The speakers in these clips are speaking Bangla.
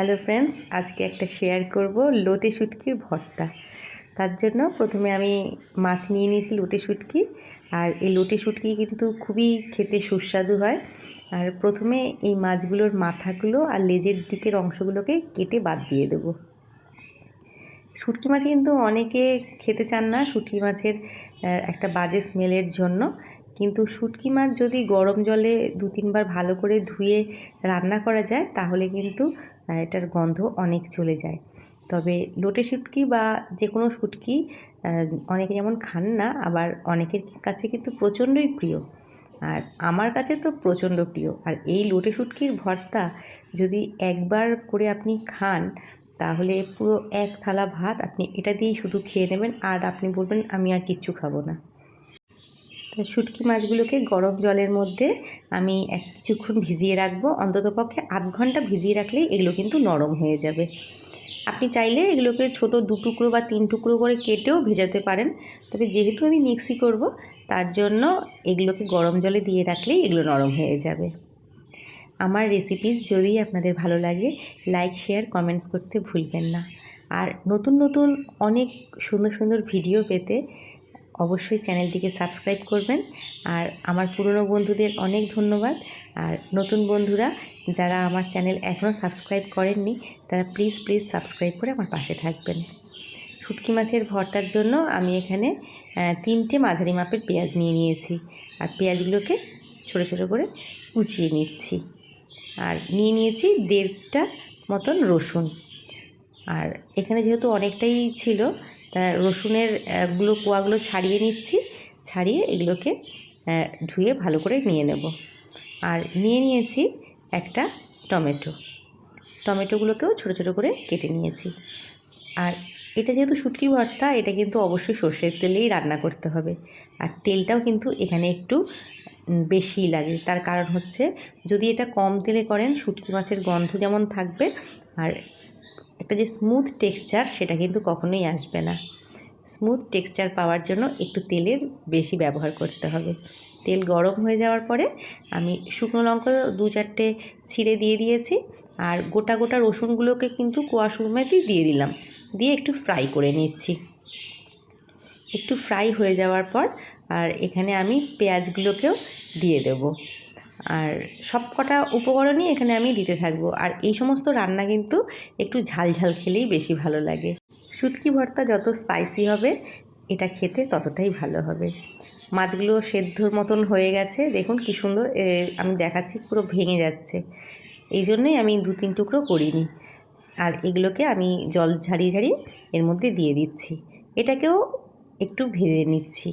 হ্যালো ফ্রেন্ডস আজকে একটা শেয়ার করব লোটে শুটকির ভর্তা। তার জন্য প্রথমে আমি মাছ নিয়ে নিয়েছি লোটে শুটকি, আর এই লোটে শুটকি কিন্তু খুবই খেতে সুস্বাদু হয়। আর প্রথমে এই মাছগুলোর মাথাগুলো আর লেজের দিকের অংশগুলোকে কেটে বাদ দিয়ে দেবো। শুটকি মাছ কিন্তু অনেকে খেতে চান না, শুটকি মাছের একটা বাজে স্মেলের জন্য। কিন্তু শুটকি মাছ যদি গরম জলে দু তিনবার ভালো করে ধুয়ে রান্না করা যায়, তাহলে কিন্তু এটার গন্ধ অনেক চলে যায়। তবে লোটে শুটকি বা যে কোনো শুটকি অনেকে যেমন খান না, আবার অনেকের কাছে কিন্তু প্রচণ্ডই প্রিয়। আর আমার কাছে তো প্রচণ্ড প্রিয়। আর এই লোটে শুটকির ভর্তা যদি একবার করে আপনি খান, তাহলে পুরো এক থালা ভাত আপনি এটা দিয়েই শুধু খেয়ে নেবেন, আর আপনি বলবেন, আমি আর কিচ্ছু খাব না। শুটকি মাছগুলোকে গরম জলের মধ্যে আমি এক কিছুক্ষণ ভিজিয়ে রাখব। অন্ততপক্ষে আধ ঘণ্টা ভিজিয়ে রাখলেই এগুলো কিন্তু নরম হয়ে যাবে। আপনি চাইলে এগুলোকে ছোট দু টুকরো বা তিন টুকরো করে কেটেও ভেজাতে পারেন। তবে যেহেতু আমি মিক্সি করব, তার জন্য এগুলোকে গরম জলে দিয়ে রাখলেই এগুলো নরম হয়ে যাবে। আমার রেসিপিস যদি আপনাদের ভালো লাগে লাইক শেয়ার কমেন্টস করতে ভুলবেন না। আর নতুন নতুন অনেক সুন্দর সুন্দর ভিডিও পেতে অবশ্যই চ্যানেলটিকে সাবস্ক্রাইব করবেন। আর আমার পুরনো বন্ধুদের অনেক ধন্যবাদ। আর নতুন বন্ধুরা, যারা আমার চ্যানেল এখনও সাবস্ক্রাইব করেননি, তারা প্লিজ প্লিজ সাবস্ক্রাইব করে আমার পাশে থাকবেন। শুটকি মাছের ভর্তার জন্য আমি এখানে তিনটে মাঝারি মাপের পেঁয়াজ নিয়ে নিয়েছি। আর পেঁয়াজগুলোকে ছোটো ছোটো করে কুচিয়ে নিচ্ছি। আর নিয়ে নিয়েছি দেড়টা মতন রসুন। আর এখানে যেহেতু অনেকটাই ছিল তা রসুনেরগুলো কোয়াগুলো ছাড়িয়ে নিচ্ছি। ছাড়িয়ে এগুলোকে ধুয়ে ভালো করে নিয়ে নেব। আর নিয়ে নিয়েছি একটা টমেটো। টমেটোগুলোকেও ছোটো ছোটো করে কেটে নিয়েছি। আর এটা যেহেতু শুটকি ভর্তা, এটা কিন্তু অবশ্যই সর্ষের তেলেই রান্না করতে হবে। আর তেলটাও কিন্তু এখানে একটু বেশি লাগে। তার কারণ হচ্ছে, যদি এটা কম তেলে করেন, শুটকি মাছের গন্ধ যেমন থাকবে, আর একটা যে স্মুথ টেক্সচার সেটা কিন্তু কখনোই আসবে না। স্মুথ টেক্সচার পাওয়ার জন্য একটু তেলের বেশি ব্যবহার করতে হবে। তেল গরম হয়ে যাওয়ার পরে আমি শুকনো লঙ্কা দু চারটে ছিঁড়ে দিয়ে দিয়েছি আর গোটা গোটা রসুনগুলোকে কিন্তু কোয়া সুরমেতেই দিয়ে দিলাম। দিয়ে একটু ফ্রাই করে নিচ্ছি। একটু ফ্রাই হয়ে যাওয়ার পর আর এখানে আমি পেঁয়াজগুলোকেও দিয়ে দেব। আর সব কটা উপকরণই এখানে আমি দিতে থাকব। আর এই সমস্ত রান্না কিন্তু একটু ঝাল ঝাল খেলেই বেশি ভালো লাগে। শুটকি ভর্তা যত স্পাইসি হবে, এটা খেতে ততটাই ভালো হবে। মাছগুলো সেদ্ধর মতন হয়ে গেছে। দেখুন কি সুন্দর আমি দেখাচ্ছি, পুরো ভেঙে যাচ্ছে। এই জন্যই আমি দু, তিন টুকরো করিনি। আর এগুলোকে আমি জল ঝাড়িয়ে ঝাড়িয়ে এর মধ্যে দিয়ে দিচ্ছি। এটাকেও একটু ভেজে নিচ্ছি।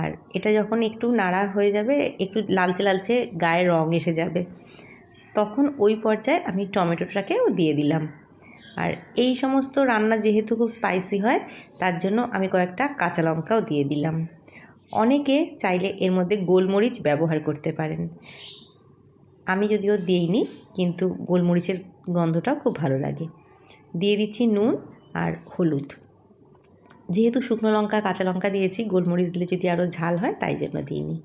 আর এটা যখন একটু নাড়া হয়ে যাবে, একটু লালচে লালচে গায়ে রং এসে যাবে, তখন ওই পর্যায়ে আমি টমেটোটাকেও দিয়ে দিলাম। আর এই সমস্ত রান্না যেহেতু খুব স্পাইসি হয়, তার জন্য আমি কয়েকটা কাঁচা লঙ্কাও দিয়ে দিলাম। অনেকে চাইলে এর মধ্যে গোলমরিচ ব্যবহার করতে পারেন। আমি যদিও দিইনি, কিন্তু গোলমরিচের গন্ধটাও খুব ভালো লাগে। দিয়ে দিচ্ছি নুন আর হলুদ। যেহেতু শুকনো লঙ্কা, কাঁচা লঙ্কা দিয়েছি, গোলমরিচ দিলে যদি আরও ঝাল হয়, তাই জন্য দিইনি।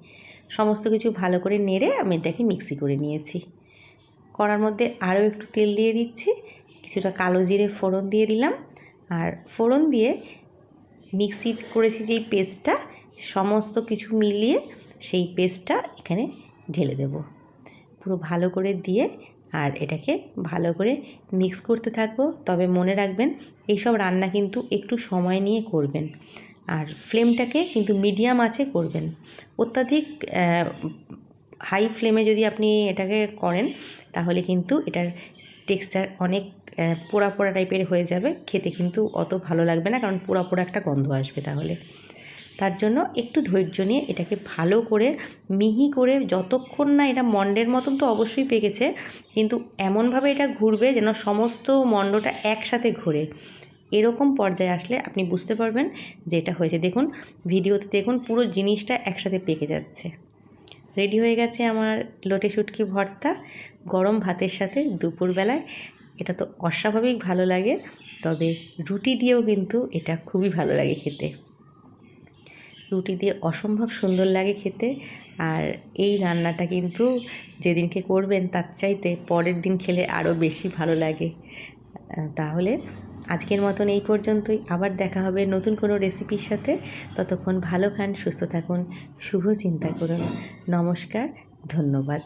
সমস্ত কিছু ভালো করে নেড়ে আমি এটাকে মিক্সি করে নিয়েছি। কড়ার মধ্যে আরও একটু তেল দিয়ে দিচ্ছি, কিছুটা কালো জিরে ফোড়ন দিয়ে দিলাম। আর ফোড়ন দিয়ে মিক্সি করেছি যেই পেস্টটা, সমস্ত কিছু মিলিয়ে সেই পেস্টটা এখানে ঢেলে দেব। পুরো ভালো করে দিয়ে আর এটাকে ভালো করে মিক্স করতে থাকব। তবে মনে রাখবেন, এইসব রান্না কিন্তু একটু সময় নিয়ে করবেন। আর ফ্লেমটাকে কিন্তু মিডিয়াম আঁচে করবেন। অত্যাধিক হাই ফ্লেমে যদি আপনি এটাকে করেন, তাহলে কিন্তু এটার টেক্সচার অনেক পোড়া পোড়া টাইপের হয়ে যাবে। খেতে কিন্তু অত ভালো লাগবে না, কারণ পোড়া পোড়া একটা গন্ধ আসবে তাহলে। তার জন্য একটু ধৈর্য নিয়ে এটাকে ভালো করে, মিহি করে যতক্ষণ না এটা মন্ডের মতন তো অবশ্যই পেকেছে, কিন্তু এমনভাবে এটা ঘুরবে যেন সমস্ত মণ্ডটা একসাথে ঘোরে। এরকম পর্যায়ে আসলে আপনি বুঝতে পারবেন যে এটা হয়েছে। দেখুন, ভিডিওতে দেখুন পুরো জিনিসটা একসাথে পেকে যাচ্ছে। রেডি হয়ে গেছে আমার লোটে শুটকি ভর্তা গরম ভাতের সাথে দুপুরবেলায়। এটা তো অস্বাভাবিক ভালো লাগে, তবে রুটি দিয়েও কিন্তু এটা খুবই ভালো লাগে খেতে। রুটি দিয়ে অসম্ভব সুন্দর লাগে খেতে। আর এই রান্নাটা কিন্তু যেদিনকে করবেন, তার চাইতে পরের দিন খেলে আরও বেশি ভালো লাগে। তাহলে আজকের মতন এই পর্যন্তই। আবার দেখা হবে নতুন কোনো রেসিপির সাথে। ততক্ষণ ভালো খান, সুস্থ থাকুন, শুভ চিন্তা করুন। নমস্কার, ধন্যবাদ।